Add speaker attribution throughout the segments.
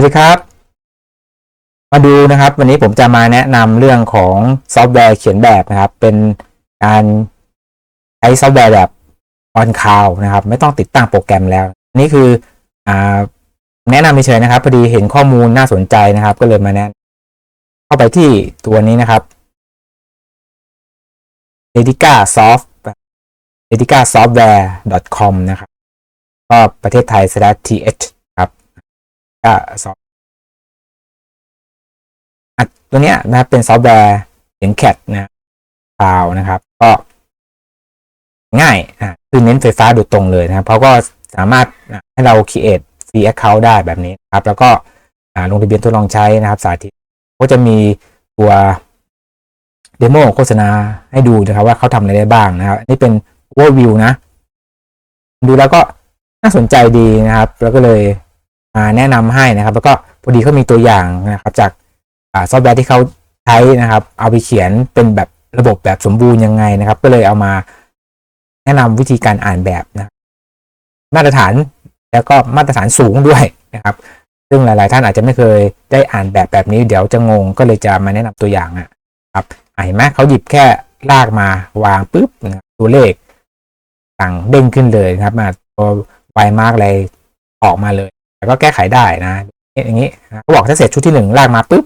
Speaker 1: วัสดีครับ มาดูนะครับ วันนี้ผมจะมาแนะนำเรื่องของซอฟต์แวร์เขียนแบบนะครับ เป็นการใช้ซอฟต์แวร์แบบ on cloud นะครับ ไม่ต้องติดตั้งโปรแกรมแล้ว นี่คืออแนะนำเฉยๆนะครับพอดีเห็นข้อมูลน่าสนใจนะครับ ก็เลยมาแนะเข้าไปที่ตัวนี้นะครับ e d i c a Soft e d i c a Software com นะครับก็ประเทศไทย slash th ครับก็ซอฟอะตัวเนี้ยนะครับเป็นซอฟต์แวร์เขียนแคดนะคลาวนะครับ ก็ง่ายอะคือเน้นไฟฟ้าโดยตรงเลยนะครับเพราะก็สามารถให้เรา create free account ได้แบบนี้ครับ แล้วก็ลงทะเบียนทดลองใช้นะครับสาธิต ก็จะมีตัวเดโมโฆษณาให้ดูนะครับ ว่าเขาทำอะไรได้บ้างนะครับนนี่เป็น overview นะ ดูแล้วก็น่าสนใจดีนะครับ แล้วก็เลย มาแนะนำให้นะครับ แล้วก็พอดีเขามีตัวอย่างนะครับ จากซอฟต์แวร์ที่เขาใช้นะครับ เอาไปเขียนเป็นแบบระบบแบบสมบูรณ์ยังไงนะครับ ก็เลยเอามาแนะนำวิธีการอ่านแบบนะมาตรฐานแล้วก็มาตรฐานสูงด้วยนะครับ ซึ่งหลายๆ ท่านอาจจะไม่เคยได้อ่านแบบแบบนี้ เดี๋ยวจะงงก็เลยจะมาแนะนำตัวอย่างอะครับเห็นไหมเขาหยิบแค่ลากมาวางปุ๊บนะตัวเลขต่างเด้งขึ้นเลยครับมาตัวไวมากอะไรออกมาเลย แต่ก็แก้ไขได้นะอย่างนี้เขาบอกถ้าเสร็จชุดที่หนึ่งลากมาปุ๊บ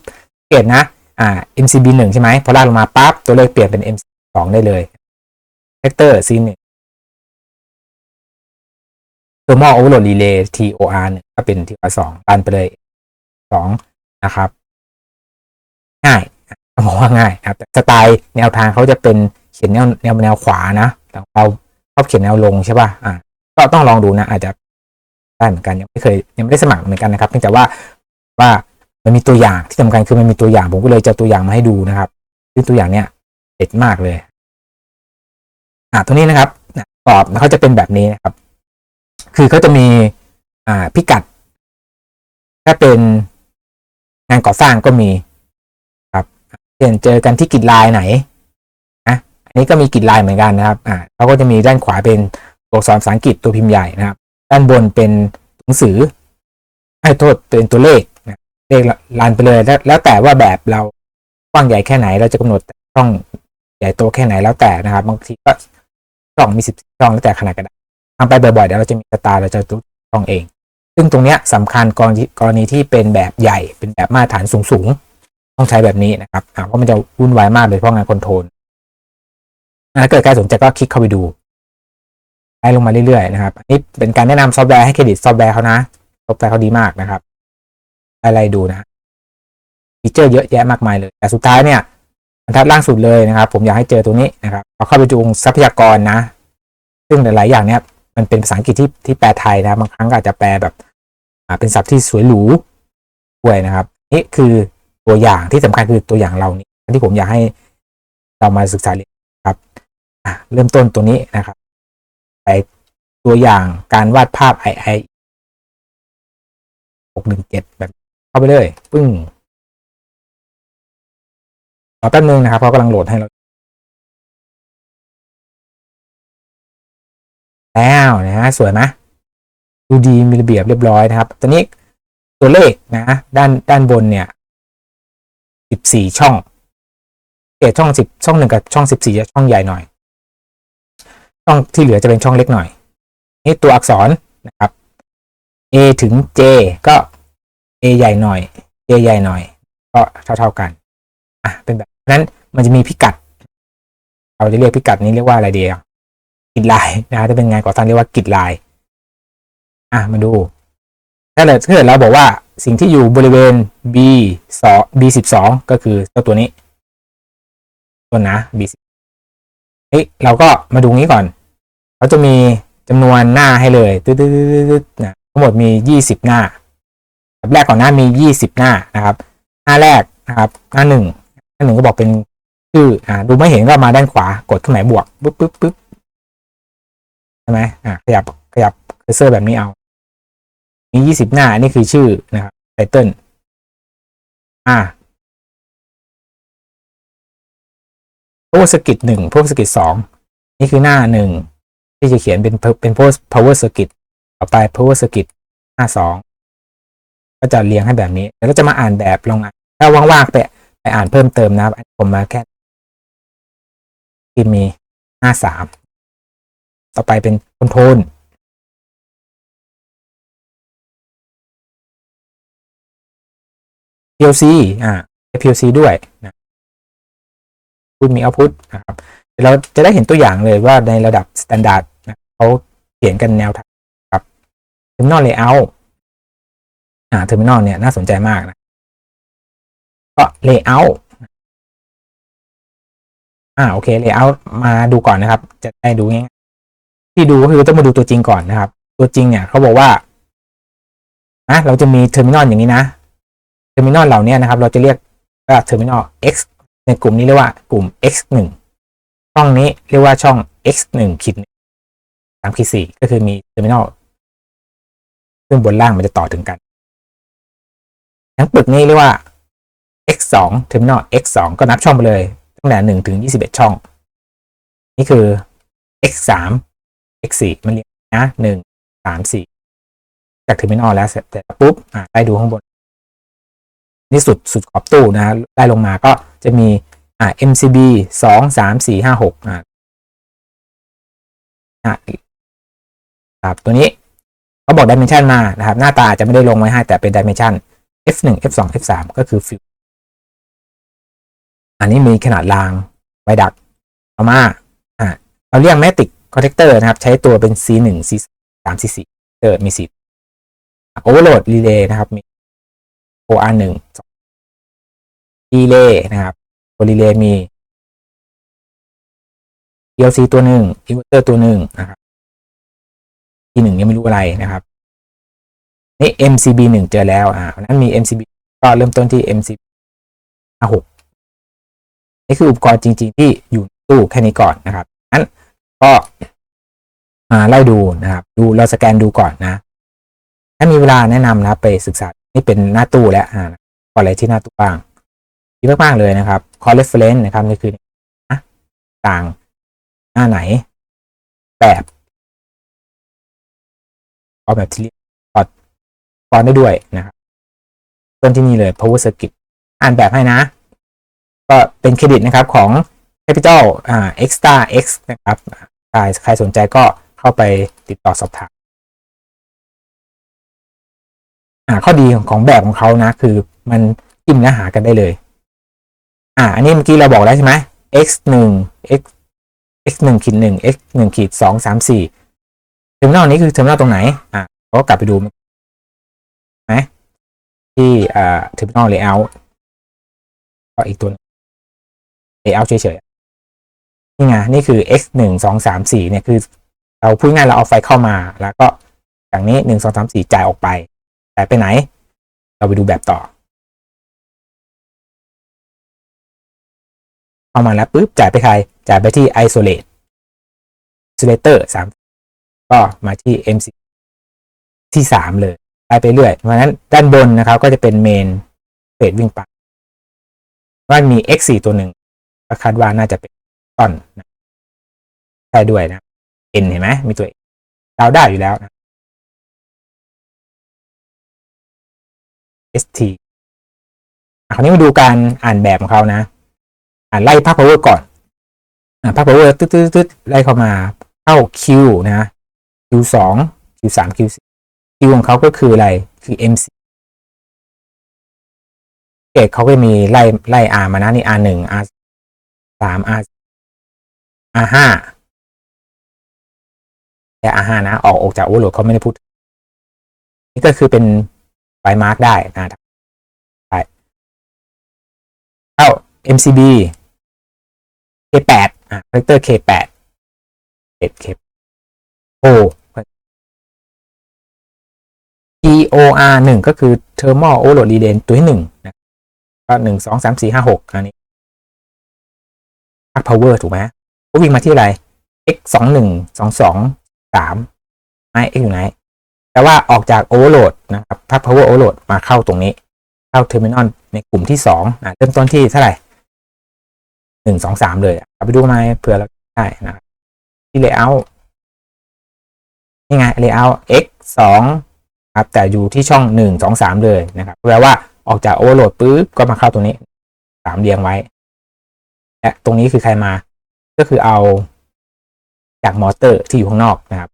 Speaker 1: เกตนะอ่า MCB หนึ่งใช่ไหมพอลากลงมาปั๊บตัวเลขเปลี่ยนเป็น MC สองได้เลย Vector C หนึ่ง Thermal Overload Relay TOR หนึ่งก็เป็น TOR สองรันไปเลยสองนะครับ ง่ายบอกว่าง่ายนะครับสไตล์แนวทางเขาจะเป็นเขียนแนวแนวแนวขวานะแต่เราชอบเขียนแนวลงใช่ป่ะอ่าก็ต้องลองดูนะ อาจจะ ได้เหมือนกันยังไม่เคยยังไม่ได้สมัครเหมือนกันนะครับเพียงแต่ว่าว่ามันมีตัวอย่างที่สำคัญคือมันมีตัวอย่างผมก็เลยจะเอตัวอย่างมาให้ดูนะครับซึ่งตัวอย่างเนี้ยเด็ดมากเลยอ่าตัวนี้นะครับตอบเขาจะเป็นแบบนี้นะครับ คือเขาจะมีอ่าพิกัด ถ้าเป็นงานก่อสร้างก็มีครับเช่นเจอกันที่กิจลายไหนนะอันนี้ก็มีกิจลายเหมือนกันนะครับอ่าเขาก็จะมีด้านขวาเป็นตัวอักษรภาษาอังกฤษตัวพิมพ์ใหญ่นะครับ ด้านบนเป็นหนังสือ ให้โทษเป็นตัวเลขนะเลขลันไปเลยแล้วแล้วแต่ว่าแบบเรากว้างใหญ่แค่ไหนเราจะกำหนดช่องใหญ่โตแค่ไหนแล้วแต่นะครับ บางทีก็ช่องมีสิบช่องแล้วแต่ขนาดกระดาษทำไปบ่อยๆเดี๋ยวเราจะมีสไตล์เราจะรู้ช่องเอง ซึ่งตรงเนี้ยสำคัญกรณีกรณีที่เป็นแบบใหญ่เป็นแบบมาตรฐานสูงๆต้องใช้แบบนี้นะครับเพราะมันจะวุ่นวายมากเลยเพราะงานคอนโทรลถ้าเกิดใครสนใจก็คลิกเข้าไปดู ไล่ลงมาเรื่อยๆนะครับอันนี้เป็นการแนะนำซอฟต์แวร์ให้เครดิตซอฟต์แวร์เขานะซอฟต์แวร์เขาดีมากนะครับไล่ๆดูนะฟีเจอร์เยอะแยะมากมายเลย แต่สุดท้ายเนี่ยบรรทัดล่างสุดเลยนะครับ ผมอยากให้เจอตัวนี้นะครับเอาเข้าไปดูทรัพยากรนะ ซึ่งหลาย ๆ อย่างเนี่ยมันเป็นภาษาอังกฤษที่ที่แปลไทยนะ บางครั้งอาจจะแปลแบบอ่าเป็นศัพท์ที่สวยหรูด้วยนะครับ นี่คือตัวอย่างที่สำคัญคือตัวอย่างเรานี่ที่ผมอยากให้เรามาศึกษาเรียนครับเริ่มต้นตัวนี้นะครับ ไปตัวอย่างการวาดภาพ i i หกหนึ่งเจ็ดแบบ เข้าไปเลย ปึ้งรอแป๊บนึงนะครับเขากำลังโหลดให้เราแล้วนะฮะสวยไหมดูดีมีระเบียบเรียบร้อยนะครับตัวนี้ตัวเลขนะ ด้านด้านบนเนี่ยสิบสี่ช่องเกตช่องสิบช่องหนึ่งกับช่องสิบสี่จะช่องใหญ่หน่อย ช่องที่เหลือจะเป็นช่องเล็กหน่อย นี่ตัวอักษรนะครับ A ถึง J ก็ A ใหญ่หน่อย J ใหญ่หน่อย ก็เท่าเท่าๆกันอะเป็นแบบนั้นมันจะมีพิกัด เราจะเรียกพิกัดนี้เรียกว่าอะไรเดีอะกิจลายนะถ้าเป็นงานก่อสร้างเรียกว่ากิจลาย อะมาดูถ้าเกิดถ้าเกิดเราบอกว่าสิ่งที่อยู่บริเวณ B สอง B สิบสองก็คือเจ้าตัวนี้ ตัวนะ B เฮ้ยเราก็มาดูงี้ก่อนเขาจะมีจำนวนหน้าให้เลยตึ๊ดๆๆๆนะทั้งหมดมียี่สิบหน้าแบบแรกก่อนหน้ามียี่สิบหน้านะครับ หน้าแรกนะครับ หน้าหนึ่งหน้าหนึ่งก็บอกเป็นชื่ออ่าดูไม่เห็นก็มาด้านขวากดเครื่องหมายบวกปึ๊บปึ๊บปึ๊บใช่ไหมอ่าขยับขยับเคอร์เซอร์แบบนี้เอา มียี่สิบหน้านี่คือชื่อนะครับไตเติลอ่า พวกสกิ t หนึ่งพวกสกิ t สองนี่คือหน้าหนึ่งที่จะเขียนเป็นเป็นพวก power circuit ต่อไป power circuit หน้าสองก็จะเรียงให้แบบนี้แล้วก็จะมาอ่านแบบลองอ่านถ้าว่างๆไปไปอ่านเพิ่มเติมนะครับผมมาแค่ที่มีหน้าสามต่อไปเป็นคอนโทรล PLC อ่า PLC ด้วยนะ พูดมี output นะครับเราจะได้เห็นตัวอย่างเลยว่าในระดับ standard นเขาเขียนกันแนวทางครับ terminal layout อ่า terminal เนี่ยน่าสนใจมากนะก็ layout อ่าโอเค layout มาดูก่อนนะครับ จะได้ดูง่ายที่ดูก็คือต้องมาดูตัวจริงก่อนนะครับ ตัวจริงเนี่ยเขาบอกว่านะเราจะมี terminal อย่างนี้นะเทอร์มินอลเหล่านี้นะครับ เราจะเรียกว่าเทอร์มินอล x ในกลุ่มนี้เรียกว่ากลุ่ม x 1ช่องนี้เรียกว่าช่อง x 1ขีดสามขีดสี่ก็คือมีเทอร์มินอลซึ่งบนล่างมันจะต่อถึงกัน ทั้งปึกนี้เรียกว่า x 2 terminal x 2ก็นับช่องไปเลยตั้งแต่หนึ่งถึงยี่สิบเอ็ดช่อง นี่คือ x 3 x 4มันเรียงนะหนึ่งสามสี่จากเทอร์มินอลแล้วเสร็จแล้วปุ๊บอ่าได้ดูข้างบน นี่สุดสุดขอบตู้นะได้ลงมาก็ จะมีอ่า MCB สองสามสี่ห้าหกอ่าครับตัวนี้เขาบอก dimension มานะครับ หน้าตาจะไม่ได้ลงไว้ให้แต่เป็น dimension F1 F2 F3 ก็คือฟิวอันนี้มีขนาดรางไวดักเอามาอ่าเราเรียก Matic Connector นะครับ ใช้ตัวเป็น C1 C3 C4 เออมีสี Overload Relay นะครับ มี OR หนึ่ง รีเลย์นะครับตัวรีเลย์มี PLC ตัวหนึ่งอินเวอร์เตอร์ตัวหนึ่งนะครับที่หนึ่งยังไม่รู้อะไรนะครับนี่ MCB หนึ่งเจอแล้วอ่านั้นมี MCB ก็เริ่มต้นที่ MCB ห้าหกนี่คืออุปกรณ์จริง ๆ ที่อยู่ในตู้แค่นี้ก่อนนะครับนั้นก็อ่าไล่ดูนะครับ ดูเราสแกนดูก่อนนะ ถ้ามีเวลาแนะนำนะไปศึกษานี่เป็นหน้าตู้แล้วอ่าก่อะไรที่หน้าตู้บ้าง ดีมากๆเลยนะครับ call reference นะครับนี่คือต่างหน้าไหน แบบเอาแบบที่เรียกอร์ตพอร์ตได้ด้วยนะครับต้นที่นี่เลย power circuit อ่านแบบให้นะ ก็เป็นเครดิตนะครับของ capital อ่า extra x นะครับใครใครสนใจก็เข้าไปติดต่อสอบถามข้อดีของของแบบของเขานะ คือมันจิ้มเนื้อหากันได้เลย อ่า อันนี้เมื่อกี้เราบอกแล้วใช่ไหม x หนึ่ง x x หนึ่งขีดหนึ่ง x หนึ่งขีดสองสามสี่เทอร์มินอลนี้คือเทอร์มินอลตรงไหน อ่าเราก็กลับไปดูไหมที่อ่าเทอร์มินอลเลเยอร์ก็อีกตัวเลเยอร์เฉยๆนี่ไงนี่คือ x หนึ่งสองสามสี่เนี่ยคือ เราพูดง่ายเราเอาไฟเข้ามาแล้วก็อย่างนี้หนึ่งสองสามสี่จ่ายออกไป แต่ไปไหน เราไปดูแบบต่อ เข้ามาแล้วปุ๊บจ่ายไปใครจ่ายไปที่ isolate isolator สามก็มาที่ MC ที่สามเลยไปไปเรื่อยเพราะฉะนั้นด้านบนนะครับก็จะเป็นเมนเฟสวิ่งไปว่ามี x 4 ตัวหนึ่งคาดว่าน่าจะเป็นต้นนะใช่ด้วยนะ n เห็นไหมมีตัวเราได้อยู่แล้วนะ st คราวนี้มาดูการอ่านแบบของเขานะ อ่าไล่ภาค power ก่อนอ่าภาค power ตึ๊ดตึ๊ดตึ๊ดไล่เข้ามาเข้า q นะ q สอง q สาม q สี่ q ของเขาก็คืออะไรคือ mc เอกเขาก็มีไล่ไล่ r มานะนี่ r หนึ่ง r สาม r r ห้าแต่ r ห้านะ ออกออกจาก overload เขาไม่ได้พูด นี่ก็คือเป็นไฟมาร์กได้นะได้เข้า MCB K8 อะ character K8 K O EOR หนึ่งก็คือ thermal overload relay ตัวที่หนึ่งนะก็หนึ่งสองสามสี่ห้าหกอันนี้ power ถูกไหมก็วิ่งมาที่อะไร x สองหนึ่งสองสองสามไอ x อยู่ไหนแต่ว่าออกจาก overload นะครับพัก power overload มาเข้าตรงนี้ เข้า terminal ในกลุ่มที่สองนะเริ่มต้นที่เท่าไหร่ หนึ่งสองสามเลยเอาไปดูมาเผื่อเราได้นะครับที่ layout นี่ไง layout x สองครับแต่อยู่ที่ช่องหนึ่งสองสามเลยนะครับแปลว่าออกจากโอเวอร์โหลดปุ๊บก็มาเข้าตรงนี้สามเรียงไว้และตรงนี้คือใครมา ก็คือเอาจากมอเตอร์ที่อยู่ข้างนอกนะครับ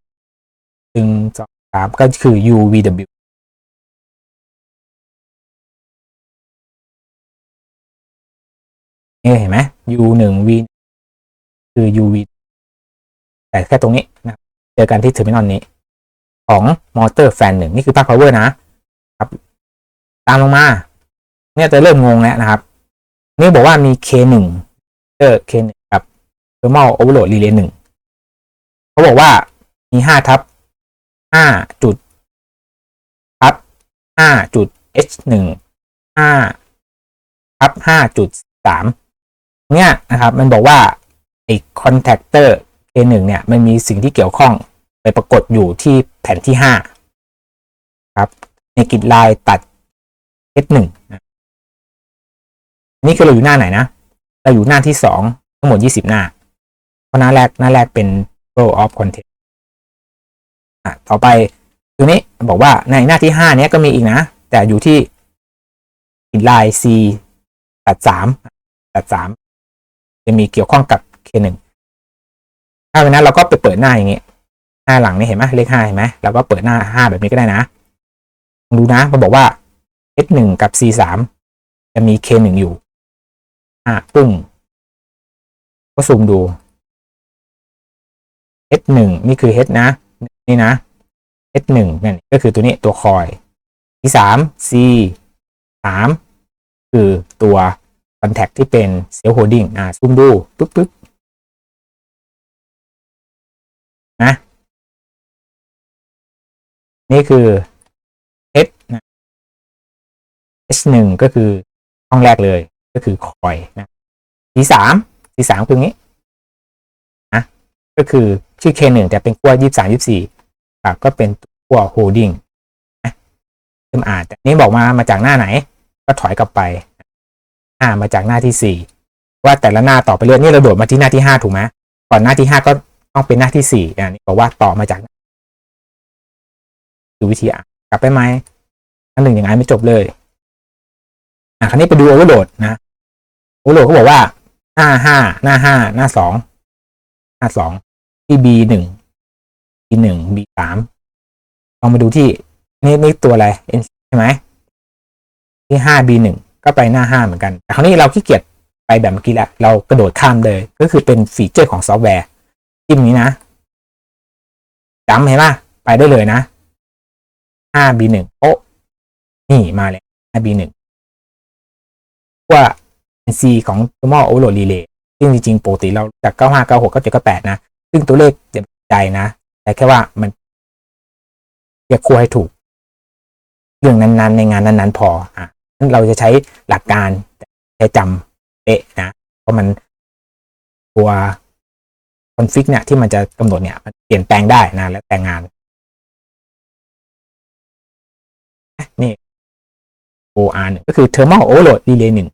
Speaker 1: ซึ่งสองสามก็คือ UVW เห็นไหม U หนึ่ง V คือ UV แต่แค่ตรงนี้นะเจอกันที่เทอร์มินอลนี้ ของมอเตอร์แฟนหนึ่งนี่คือปลั๊กพาวเวอร์นะครับ ตามลงมา เนี่ยจะเริ่มงงแล้วนะครับ นี่บอกว่ามี K1 เออ K1 ครับ thermal overload relay หนึ่งเขาบอกว่ามีห้าทับห้าจุดทับห้าจุด H หนึ่งห้าทับห้าจุดสาม เนี่ยนะครับ มันบอกว่าไอ้ contactor K1 เนี่ย มันมีสิ่งที่เกี่ยวข้องไปปรากฏอยู่ที่แผ่นที่ห้าครับ ในกิดลายตัด H1 นะนี่คือเราอยู่หน้าไหนนะ เราอยู่หน้าที่สองทั้งหมดยี่สิบหน้า เพราะหน้าแรกหน้าแรกเป็น row of content อะต่อไปตัวนี้บอกว่าในหน้าที่ห้าเนี้ยก็มีอีกนะ แต่อยู่ที่อินไลน์ C ตัดสามตัดสาม จะมีเกี่ยวข้องกับ K1 ถ้าเป็นนั้นเราก็ไปเปิดหน้าอย่างเงี้ยหน้าหลังนี่เห็นไหมเลขห้าเห็นไหมเราก็เปิดหน้าห้าแบบนี้ก็ได้นะดูนะมันบอกว่า S1 กับ C3 จะมี K1 อยู่อะปึ้งก็ซูมดู H1 นี่คือ H นะ นี่นะ H1 นี่นก็คือตัวนี้ตัวคอย C3 C 3คือตัว contact ที่เป็น self holding อ่าซูมดูปึ๊บปึ๊บนะนี่คือ H นะ H1 ก็คือห้องแรกเลยก็คือคอยนะ C3 C3 คืองี้นะก็คือชื่อ K1 แต่เป็นขั้วยี่สามยี่สี่ครับก็เป็นขั้ว holding นะเริ่มอ่านแต่นี้บอกมามาจากหน้าไหน ก็ถอยกลับไป อ่ามาจากหน้าที่สี่ว่าแต่ละหน้าต่อไปเรื่อยนี่เราโดดมาที่หน้าที่ห้าถูกไหมก่อนหน้าที่ห้าก็ต้องเป็นหน้าที่สี่อันนี้บอกว่าต่อมาจากคือวิธีอ่านกลับไปไหมอันหนึ่งอย่างนั้นไม่จบเลยอะคราวนี้ไปดูโอเวอร์โหลดนะโอเวอร์โหลดเขาบอกว่าหน้าห้าหน้าห้าหน้าสองหน้าสองที่ B หนึ่ง B หนึ่ง B สามลองมาดูที่นี่นี่ตัวอะไร N ใช่ไหมที่ห้า B หนึ่ง ก็ไปหน้าห้าเหมือนกัน แต่คราวนี้เราขี้เกียจไปแบบเมื่อกี้แล้วเรากระโดดข้ามเลย ก็คือเป็นฟีเจอร์ของซอฟต์แวร์จิ้มนี้นะจำเห็นป่ะไปได้เลยนะห้า B หนึ่งโอ้นี่มาเลยห้า B หนึ่งว่า NC ของ thermal overload relay ซึ่งจริงๆปกติเราจาก 95 96 97 98 นะ ซึ่งตัวเลขจะใจนะ แต่แค่ว่ามันเรียกครัวให้ถูก เรื่องนั้นๆ ในงานนั้นๆ พออะ เราจะใช้หลักการใช้จำเป๊ะนะเพราะมันตัวคอนฟิกเนี่ยที่มันจะกำหนดเนี่ยมันเปลี่ยนแปลงได้นะแล้วแต่งงานนี่ OR หนึ่งก็คือ thermal overload relay หนึ่ง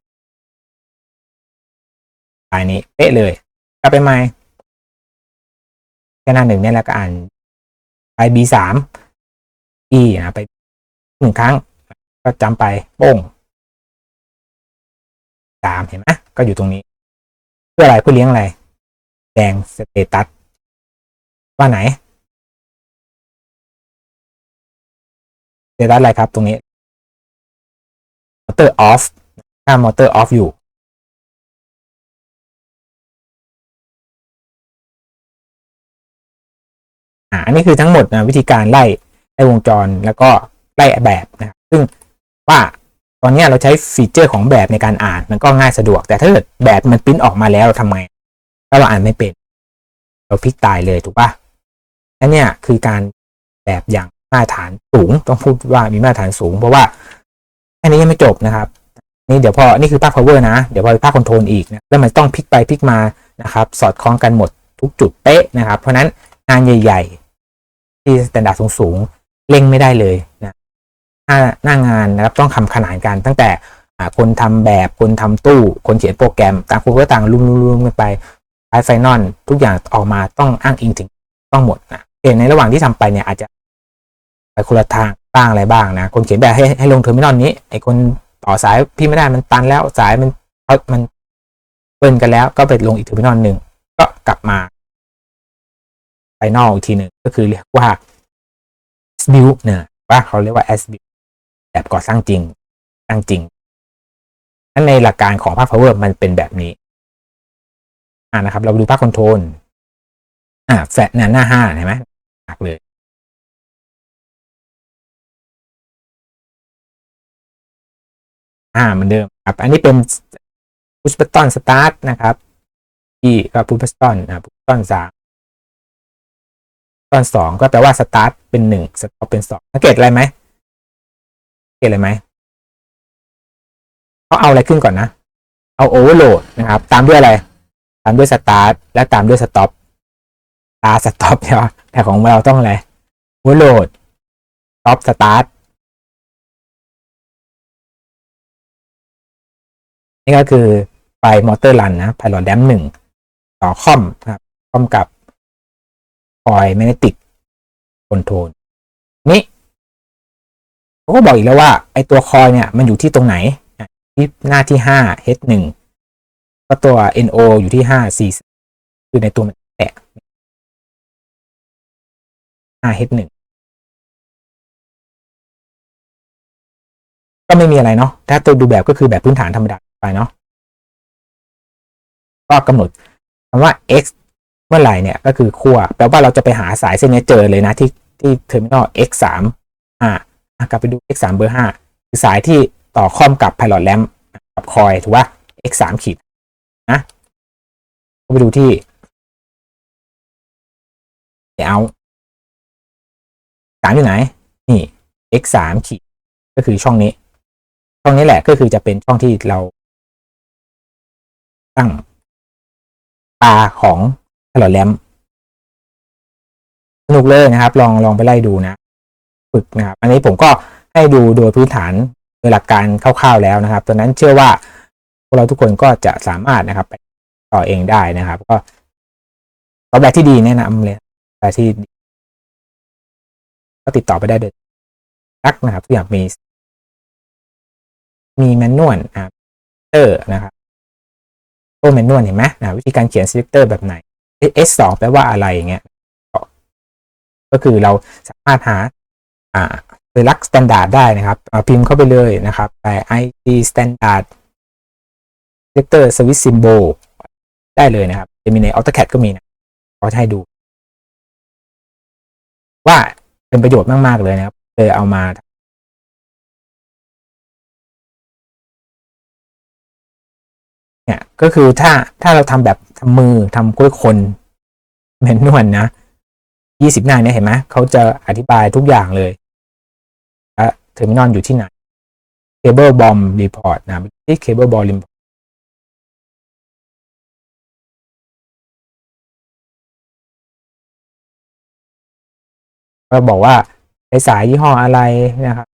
Speaker 1: ลายนี้เป๊ะเลยกลับไปใหม่แค่หน้าหนึ่งเนี่ยแล้วก็อ่านไป B สาม E นะไปหนึ่งครั้ง ก็จำไปโป้ง สามเห็นไหมก็อยู่ตรงนี้ เพื่ออะไรเพื่อเลี้ยงอะไร แดงสเตตัสว่าไหนสเตตัสอะไรครับตรงนี้มอเตอร์ออฟถ้ามอเตอร์ออฟอยู่อันนี้คือทั้งหมดนะวิธีการไล่ไล่วงจรแล้วก็ไล่แบบนะครับซึ่งว่า ตอนนี้เราใช้ฟีเจอร์ของแบบในการอ่านมันก็ง่ายสะดวก แต่ถ้าเกิดแบบมันปริ้นออกมาแล้วเราทำไงถ้าเราอ่านไม่เป็น เราพลิกตายเลยถูกปะอันเนี้ยคือการแบบอย่างมาตรฐานสูงต้องพูดว่ามีมาตรฐานสูง เพราะว่าอันนี้ยังไม่จบนะครับ นี่เดี๋ยวพอนี่คือภาค power นะ เดี๋ยวพอภาคคอนโทรลอีกนะแล้วมันต้องพลิกไปพลิกมานะครับ สอดคล้องกันหมดทุกจุดเป๊ะนะครับ เพราะนั้นงานใหญ่ ๆ ที่สแตนดาร์ดสูงๆเร่งไม่ได้เลยนะ หน้าหน้างานนะครับต้องทำขนานกันตั้งแต่คนทำแบบคนทำตู้คนเขียนโปรแกรมต่างคนก็ต่างลุ่มๆกันไปไฟไฟนอลทุกอย่างออกมาต้องอ้างอิงถึงต้องหมดนะเห็นในระหว่างที่ทำไปเนี่ยอาจจะไปคนละทางบ้างอะไรบ้างนะคนเขียนแบบให้ให้ลงเทอร์มินอลนี้ไอคนต่อสายพี่ไม่ได้มันตันแล้วสายมันเขามันเบิ้ลกันแล้วก็ไปลงอีกเทอร์มินอลหนึ่งก็กลับมาไฟนอลอีกทีหนึ่งก็คือเรียกว่า s b u i l เนี่ยว่าเขาเรียกว่า s b u i l แบบก่อสร้างจริงสร้างจริงนั่นในหลักการของภาค power มันเป็นแบบนี้ อ่านะครับ เราดูภาคคอนโทรลอ่าแฟลตเนี่ยหน้าห้าเห็นไหมหนักเลยอ่าเหมือนเดิมครับ อันนี้เป็นพุชบัตตอนสตาร์ทนะครับที่ก็พุชบัตตอนอ่าพุชบัตตอนสามตอนสองก็แปลว่าสตาร์ทเป็นหนึ่งสต็อปเป็นสองสังเกตอะไรไหม เกตอะไรไหมเขาเอาอะไรขึ้นก่อนนะ เอาโอเวอร์โหลดนะครับ ตามด้วยอะไร ตามด้วยสตาร์ทและตามด้วยสต็อปตาสต็อปใช่ไหมแต่ของเราต้องอะไรโอเวอร์โหลดสต็อปสตาร์ทนี่ก็คือไฟมอเตอร์รันนะ Pilot Damp หนึ่งต่อคอมนะครับคอมกับคอยแมกเนติกคอนโทรลนี่ เขาก็บอกอีกแล้วว่าไอตัวคอยเนี่ยมันอยู่ที่ตรงไหนที่หน้าที่ห้า H หนึ่งก็ตัว NO อยู่ที่ห้าสี่คือในตัวมันแตะห้า H หนึ่งก็ไม่มีอะไรเนาะ ถ้าตัวดูแบบก็คือแบบพื้นฐานธรรมดาไปเนาะ ก็กำหนดคำว่า x เมื่อไหร่เนี่ยก็คือขั้วแปลว่าเราจะไปหาสายเส้นนี้เจอเลยนะที่ที่เทอร์มินอล x สามอ่า กลับไปดู x สามเบอร์ห้าคือสายที่ต่อคอมกับ pilot lamp กับคอยถูกป่ะ x สามขีดนะก็ไปดูที่เดี๋ยวเอาสามอยู่ไหน นี่ x สามขีดก็คือช่องนี้ ช่องนี้แหละก็คือจะเป็นช่องที่เรา ตั้งตาของตลอดแลมสนุกเลยนะครับ ลองลองไปไล่ดูนะ ฝึกนะครับ อันนี้ผมก็ให้ดูโดยพื้นฐานโดยหลักการคร่าวๆแล้วนะครับตอนนั้นเชื่อว่าพวกเราทุกคนก็จะสามารถนะครับไปต่อเองได้นะครับ ก็เอาแบบที่ดีแนะนำเลยแบบที่ก็ติดต่อไปได้โดยรักนะครับทุกอย่างมี มีแมนนวลนะครับเตอร์นะครับตัวแมนนวลเห็นไหมนะวิธีการเขียน selector แบบไหน S สองแปลว่าอะไรอย่างเงี้ยก็ก็คือเราสามารถหา อ่าโดยลัก standard ได้นะครับพิมพ์เข้าไปเลยนะครับไป IT standard selector switch symbol ได้เลยนะครับจะมีใน AutoCAD ก็มีนะเขาจะให้ดู ว่าเป็นประโยชน์มาก ๆ เลยนะครับเลยเอามาเนี่ยก็คือถ้าถ้าเราทำแบบทำมือทำกล้วยคนแมนนวลนะยี่สิบหน้าเนี่ยเห็นไหมเขาจะอธิบายทุกอย่างเลย เทอร์มินอลอยู่ที่ไหนเคเบิลบอมรีพอร์ตนะที่เคเบิลบอมรีพอร์ตก็บอกว่าใช้สายยี่ห้ออะไรนะครับ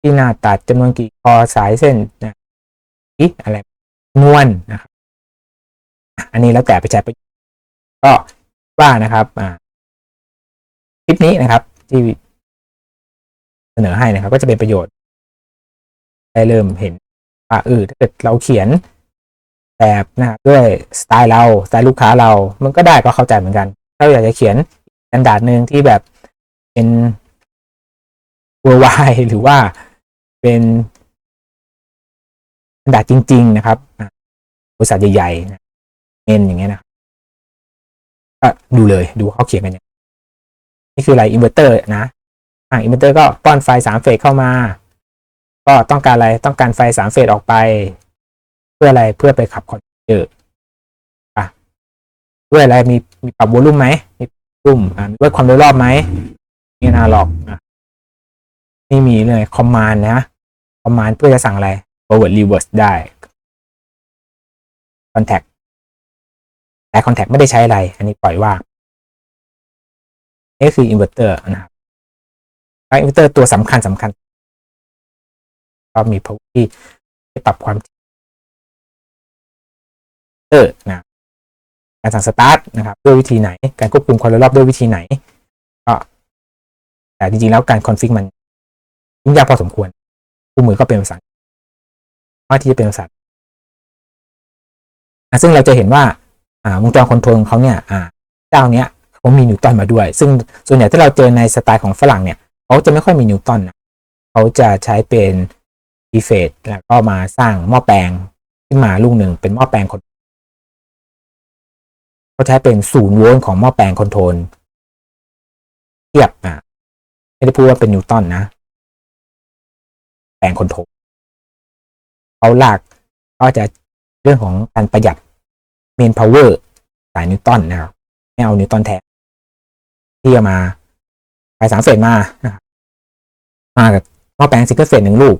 Speaker 1: ที่หน้าตัดจำนวนกี่คอสายเส้นนะอีอะไรนวลนะครับ อันนี้แล้วแต่ไปใช้ไปก็ว่านะครับ อ่า คลิปนี้นะครับที่ เสนอให้นะครับ ก็จะเป็นประโยชน์ ได้เริ่มเห็นว่าเออถ้าเกิดเราเขียนแบบนะครับด้วยสไตล์เราสไตล์ลูกค้าเรา มันก็ได้ก็เข้าใจเหมือนกัน ถ้าอยากจะเขียนสแตนดาร์ดหนึ่งที่แบบเป็น worldwide หรือว่าเป็นสแตนดาร์ดจริง ๆ นะครับบริษัทใหญ่ๆเอ็นอย่างเงี้ยนะครับก็ดูเลยดูเขาเขียนกันอย่างนี่คืออะไรอินเวอร์เตอร์นะ อ่าอินเวอร์เตอร์ก็ป้อนไฟสามเฟสเข้ามา ก็ต้องการอะไรต้องการไฟสามเฟสออกไป เพื่ออะไรเพื่อไปขับคอนเดอร์อะเพื่ออะไรมีมีปรับวอลลุ่มไหมมีปุ่มอ่ามีวัดความเร็วรอบไหมมีนาล็อกนะไม่มีเลยคอมมานด์นะคอมมานด์เพื่อจะสั่งอะไร forward reverse ได้ contact แต่ contact ไม่ได้ใช้อะไร อันนี้ปล่อยว่างนี่คือ inverter นะครับ และ inverter ตัวสำคัญสำคัญ ก็มี power ที่ปรับความเออนะการสั่งสตาร์ทนะครับด้วยวิธีไหน การควบคุมความเร็วรอบด้วยวิธีไหนก็แต่จริงๆแล้วการคอนฟิกมันยุ่งยากพอสมควรคู่มือก็เป็นภาษาว่าที่จะเป็นภาษาซึ่งเราจะเห็นว่าอ่าวงจรคอนโทรลของเขาเนี่ยอ่าเจ้าเนี้ยเขามีนิวตันมาด้วย ซึ่งส่วนใหญ่ที่เราเจอในสไตล์ของฝรั่งเนี่ย เขาจะไม่ค่อยมีนิวตันนะเขาจะใช้เป็นดีเฟตแล้วก็มาสร้างหม้อแปลงขึ้นมาลูกหนึ่งเป็นหม้อแปลงคอนเขาใช้เป็นศูนย์โวลต์ของหม้อแปลงคอนโทรลเทียบอะไม่ได้พูดว่าเป็นนิวตันนะ แปลงคอนโทรลเขาหลักก็จะเรื่องของการประหยัดเมนพาวเวอร์สายนิวตันนะครับไม่เอานิวตันแทนที่จะมา สายสามเฟสมามากับหม้อแปลงซิงเกิลเฟสหนึ่งลูก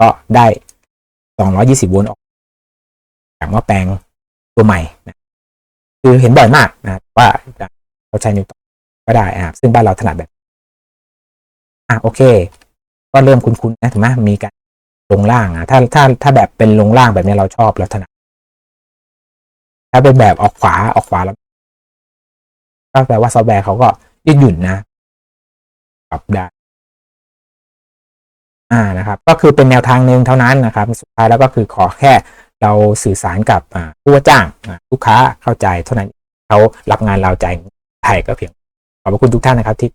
Speaker 1: ก็ได้220โวลต์ออกจากหม้อแปลงตัวใหม่นะคือเห็นบ่อยมากนะว่าเราใช้นิวตันก็ได้อะซึ่งบ้านเราถนัดแบบอะโอเค ก็เริ่มคุ้นๆนะถูกไหมมีการลงล่างอะถ้าถ้าถ้าแบบเป็นลงล่างแบบนี้เราชอบเราถนัดถ้าเป็นแบบออกขวาออกขวาแล้วก็แปลว่าซอฟต์แวร์เขาก็ ยืดหยุ่นนะปรับได้อ่านะครับ ก็คือเป็นแนวทางหนึ่งเท่านั้นนะครับ สุดท้ายแล้วก็คือขอแค่เราสื่อสารกับผู้ว่าจ้างลูกค้าเข้าใจเท่านั้นเขารับงานเราใจายไทยก็เพียงขอบคุณทุกท่านนะครับที่